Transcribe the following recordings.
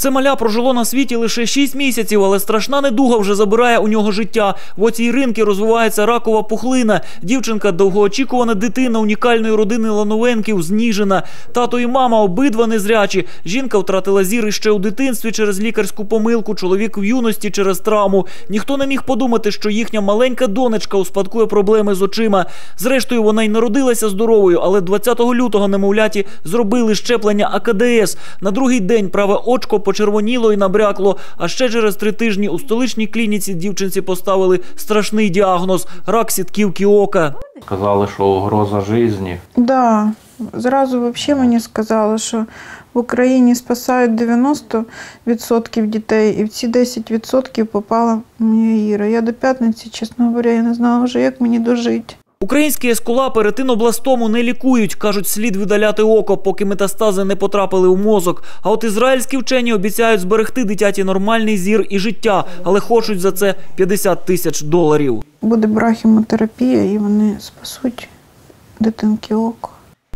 Це маля прожило на світі лише 6 місяців, але страшна недуга вже забирає у нього життя. В оцій Іринки розвивається ракова пухлина. Дівчинка довгоочікувана дитина унікальної родини Лановенків з Ніжина. Тато і мама обидва незрячі. Жінка втратила зір іще у дитинстві через лікарську помилку, чоловік в юності через травму. Ніхто не міг подумати, що їхня маленька донечка успадкує проблеми з очима. Зрештою, вона й народилася здоровою, але 20 лютого немовляті зробили щеплення АКДС. На другий день праве очко почервоніло і набрякло. А ще через три тижні у столичній клініці дівчинці поставили страшний діагноз рак сітківки ока. Сказали, що угроза житті. Да, зразу вообще мені сказали, що в Україні спасають 90% дітей, і в ці 10% попала моя Іра. Я до п'ятниці, чесно говоря, я не знала вже, як мені дожити. Українські ескулапи ретинобластому не лікують. Кажуть, слід видаляти око, поки метастази не потрапили у мозок. А от ізраїльські вчені обіцяють зберегти дитяті нормальний зір і життя, але хочуть за це 50 тисяч доларів. Буде брахімотерапія, і вони спасуть дитинки око.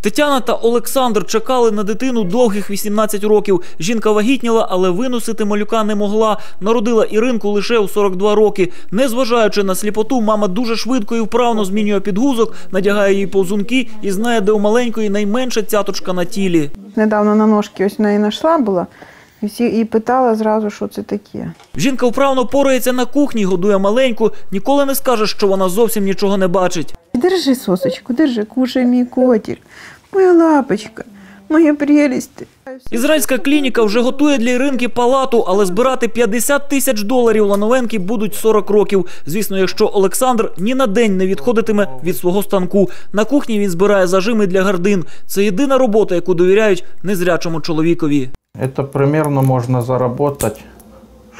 Тетяна та Олександр чекали на дитину довгих 18 років. Жінка вагітніла, але виносити малюка не могла. Народила Іринку лише у 42 роки. Незважаючи на сліпоту, мама дуже швидко і вправно змінює підгузок, надягає їй повзунки і знає, де у маленької найменша цяточка на тілі. Недавно на ножки ось в неї знайшла була, і всі і питала зразу, що це таке. Жінка вправно порається на кухні, годує маленьку, ніколи не скаже, що вона зовсім нічого не бачить. Держи сосочку, держи, кушай мій котик, моя лапочка, моя прелість. Ізраїльська клініка вже готує для Іринки палату, але збирати 50 тисяч доларів Лановенки будуть 40 років. Звісно, якщо Олександр ні на день не відходитиме від свого станку. На кухні він збирає зажими для гардин. Це єдина робота, яку довіряють незрячому чоловікові. Це примерно можна заробити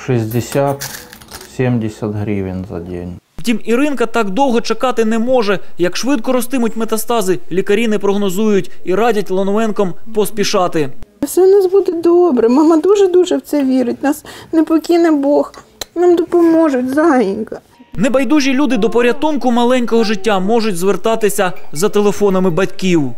60-70 гривень за день. Втім, Іринка так довго чекати не може. Як швидко ростимуть метастази, лікарі не прогнозують і радять Лановенком поспішати. Все у нас буде добре. Мама дуже-дуже в це вірить. Нас не покине Бог. Нам допоможуть, зайенька. Небайдужі люди до порятунку маленького життя можуть звертатися за телефонами батьків.